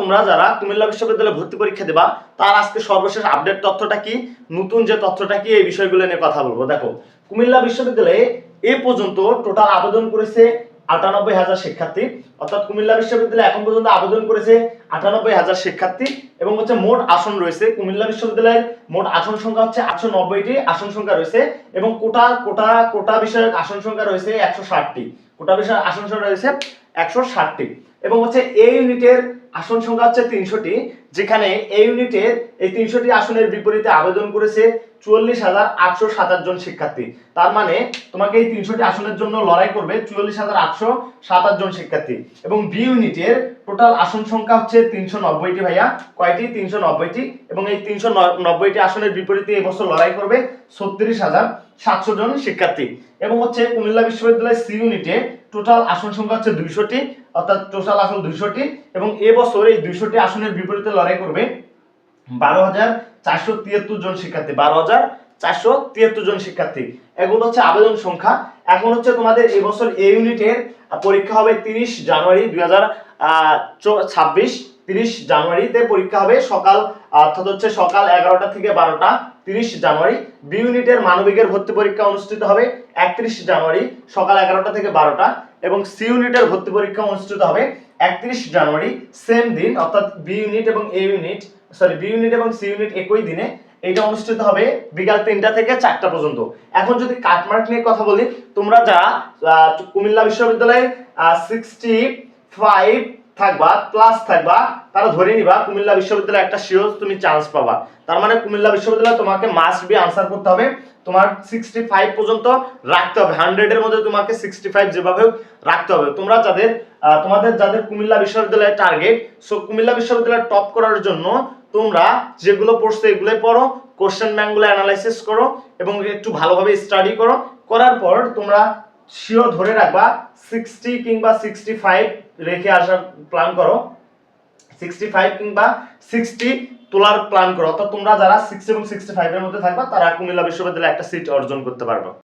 তোমরা যারা কুমিল্লা বিশ্ববিদ্যালয়ে ভর্তি পরীক্ষা দেবা, তার আজকে সর্বশেষ আপডেট তথ্যটা কি? নতুন যে তথ্যটা কি, এই বিষয়গুলো নিয়ে কথা বলব। দেখো, কুমিল্লা বিশ্ববিদ্যালয়ে এ পর্যন্ত টোটাল আবেদন করেছে আটানব্বই হাজার শিক্ষার্থী। অর্থাৎ কুমিল্লা বিশ্ববিদ্যালয়ে এখন পর্যন্ত আবেদন করেছে আটানব্বই হাজার শিক্ষার্থী এবং হচ্ছে মোট আসন রয়েছে, কুমিল্লা বিশ্ববিদ্যালয়ের মোট আসন সংখ্যা হচ্ছে আটশো নব্বইটি আসন সংখ্যা রয়েছে এবং কোটা কোটা কোটা বিষয়ক আসন সংখ্যা রয়েছে একশো ষাটটি। কোটা বিষয়ক আসন সংখ্যা রয়েছে একশো ষাটটি। এবং হচ্ছে এই ইউনিটের আসন সংখ্যা হচ্ছে তিনশোটি, যেখানে এই ইউনিটের এই তিনশোটি আসনের বিপরীতে আবেদন করেছে চুয়াল্লিশ হাজার আটশো সাতাশ জন শিক্ষার্থী। তার মানে তোমাকে এই তিনশোটি আসনের জন্য লড়াই করবে চুয়াল্লিশ হাজার আটশো সাতাশ জন শিক্ষার্থী। এবং বি ইউনিটের টোটাল আসন সংখ্যা হচ্ছে তিনশো নব্বইটি ভাইয়া। কয়টি? তিনশো নব্বইটি। এবং এই তিনশো নব্বইটি আসনের বিপরীতে এবছর লড়াই করবে ছত্রিশ হাজার সাতশো জন শিক্ষার্থী। এবং হচ্ছে কুমিল্লা বিশ্ববিদ্যালয় সি ইউনিটে টোটাল আসন সংখ্যা হচ্ছে দুইশোটি, অর্থাৎ টোটাল আসন দুইশোটি, এবং এবছর এই দুইশোটি আসনের বিপরীতে লড়াই করবে বারো হাজার চারশো তিয়াত্তর জন শিক্ষার্থী, বারো হাজার চারশো তিয়াত্তর জন শিক্ষার্থী। এগুলো হচ্ছে আবেদন সংখ্যা। এখন হচ্ছে তোমাদের এবছর এ ইউনিটের পরীক্ষা হবে তিরিশ জানুয়ারি দুই হাজার ছাব্বিশ। তিরিশ জানুয়ারিতে পরীক্ষা হবে সকাল অর্থাৎ হচ্ছে সকাল এগারোটা থেকে বারোটা। তিরিশ জানুয়ারি বি ইউনিটের মানবিকের ভর্তি পরীক্ষা অনুষ্ঠিত হবে একত্রিশ জানুয়ারি সকাল এগারোটা থেকে বারোটা এবং সি ইউনিটের ভর্তি পরীক্ষা অনুষ্ঠিত হবে একত্রিশ জানুয়ারি সেম দিন, অর্থাৎ বি ইউনিট এবং A unit, sorry B unit এবং সি ইউনিট একই দিনে এটা অনুষ্ঠিত হবে বিকাল তিনটা থেকে চারটা পর্যন্ত। এখন যদি কাটমার্ক নিয়ে কথা বলি, তোমরা যারা কুমিল্লা বিশ্ববিদ্যালয়ে সিক্সটি ফাইভ থাকবা প্লাস থাকবা, তারা ধরে নিবা, কুমিল্লা বিশ্ববিদ্যালয়ে একটা শিওর তুমি চান্স পাবা। তার মানে কুমিল্লা বিশ্ববিদ্যালয়ে তোমাকে মাস্ট বি আনসার করতে হবে। তোমার সিক্সটি ফাইভ পর্যন্ত রাখতে হবে। হান্ড্রেড এর মধ্যে তোমাকে সিক্সটি ফাইভ যেভাবে রাখতে হবে। তোমরা যাদের তোমাদের যাদের কুমিল্লা বিশ্ববিদ্যালয়ের টার্গেট সো কুমিল্লা বিশ্ববিদ্যালয়ে টপ করার জন্য তোমরা যেগুলো পড়ছো এগুলোই পড়ো কোশ্চেন ব্যাংকগুলো অ্যানালাইসিস করো এবং একটু ভালোভাবে স্টাডি করো। করার পর তোমরা শিওর ধরে রাখবা সিক্সটি কিংবা সিক্সটি ফাইভ রেখে আসার প্ল্যান করো। সিক্সটি ফাইভ কিংবা সিক্সটি তোলার প্ল্যান করো। অর্থাৎ তোমরা যারা সিক্সটি এবং সিক্সটি ফাইভের মধ্যে থাকবা, তারা কুমিল্লা বিশ্ববিদ্যালয়ে একটা সিট অর্জন করতে পারবে।